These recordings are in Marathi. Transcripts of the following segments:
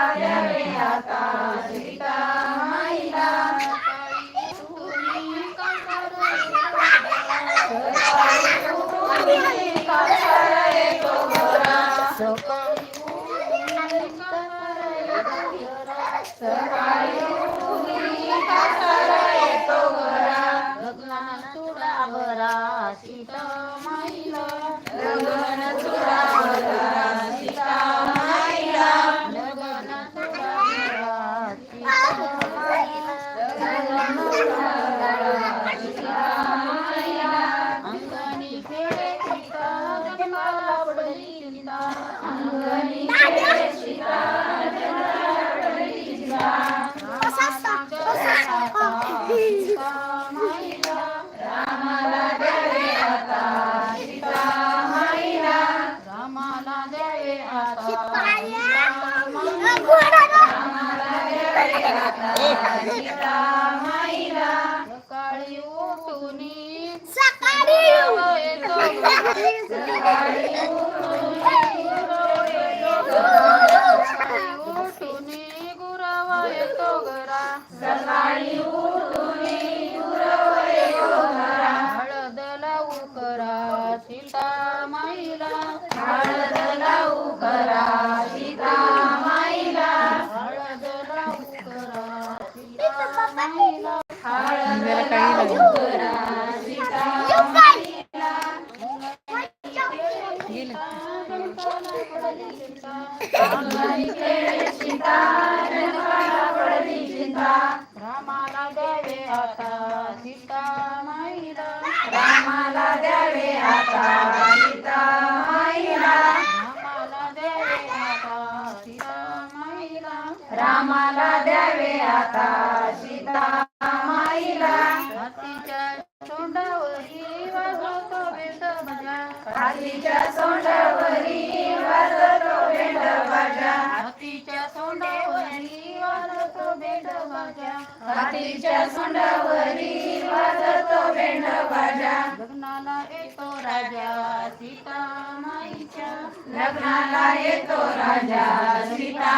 Maranatha. रामाला सकाळी रामाला द्यावे आता सीता माईला रामाला द्यावे आता सीता माईला रामाला द्यावे आता सीता माईला रामाला द्यावे आता सीता हातीच्या तोंडावरी वाजतो बेंड बजा. हातीच्या तोंडावरी वाजवतो बेंड बाजा. हातीच्या तोंडावरी वाजतो बेंड बाजा. लग्नाला येतो राजा सीता माईच्या लग्नाला येतो राजा सीता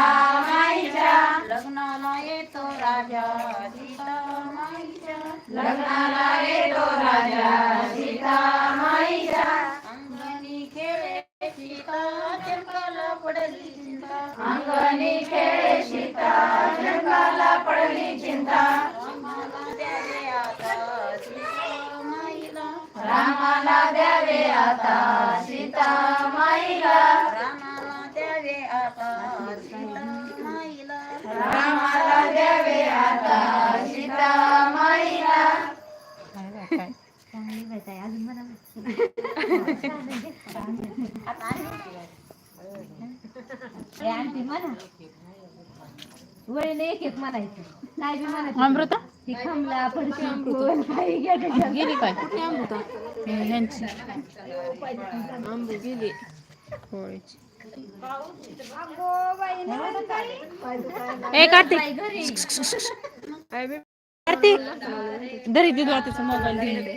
माईच्या लग्नाला येतो राजा सीता माईच्या लग्नाला येतो राजा अंगणी खेळ सीता जंगला पडली चिंता. रामाला द्यावे आता सीता माईला रामाला द्यावे आता सीता माईला रामाला द्यावे आता सीता माईला रामाला वळीने एक एक म्हणायचं. काय बी म्हणायचं. अमृता? ती खमला पडशी कोण काही घ्या त्याच्यात. गेली काय अमृता? ह्यांची. आंबे गेली. होळीची ए कार्तिक. कार्तिक. दरी दिदू त्याचा मोबाईल म्हणायचं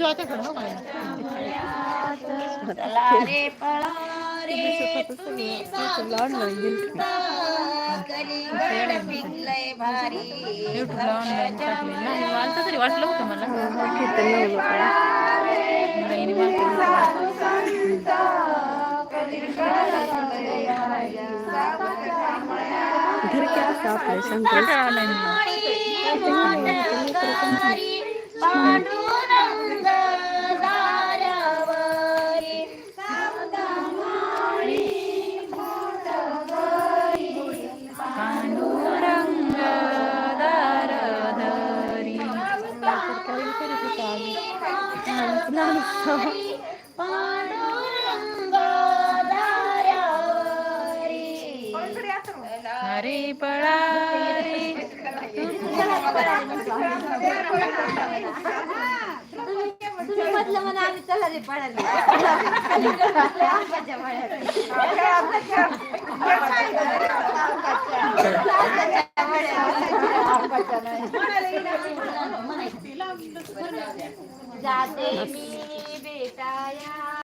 जो भारी आता ना वाटतं तरी वाटलं होतं मला मला. हरी पळा म्हटलं चला रे पळायला જાતે બેટાયા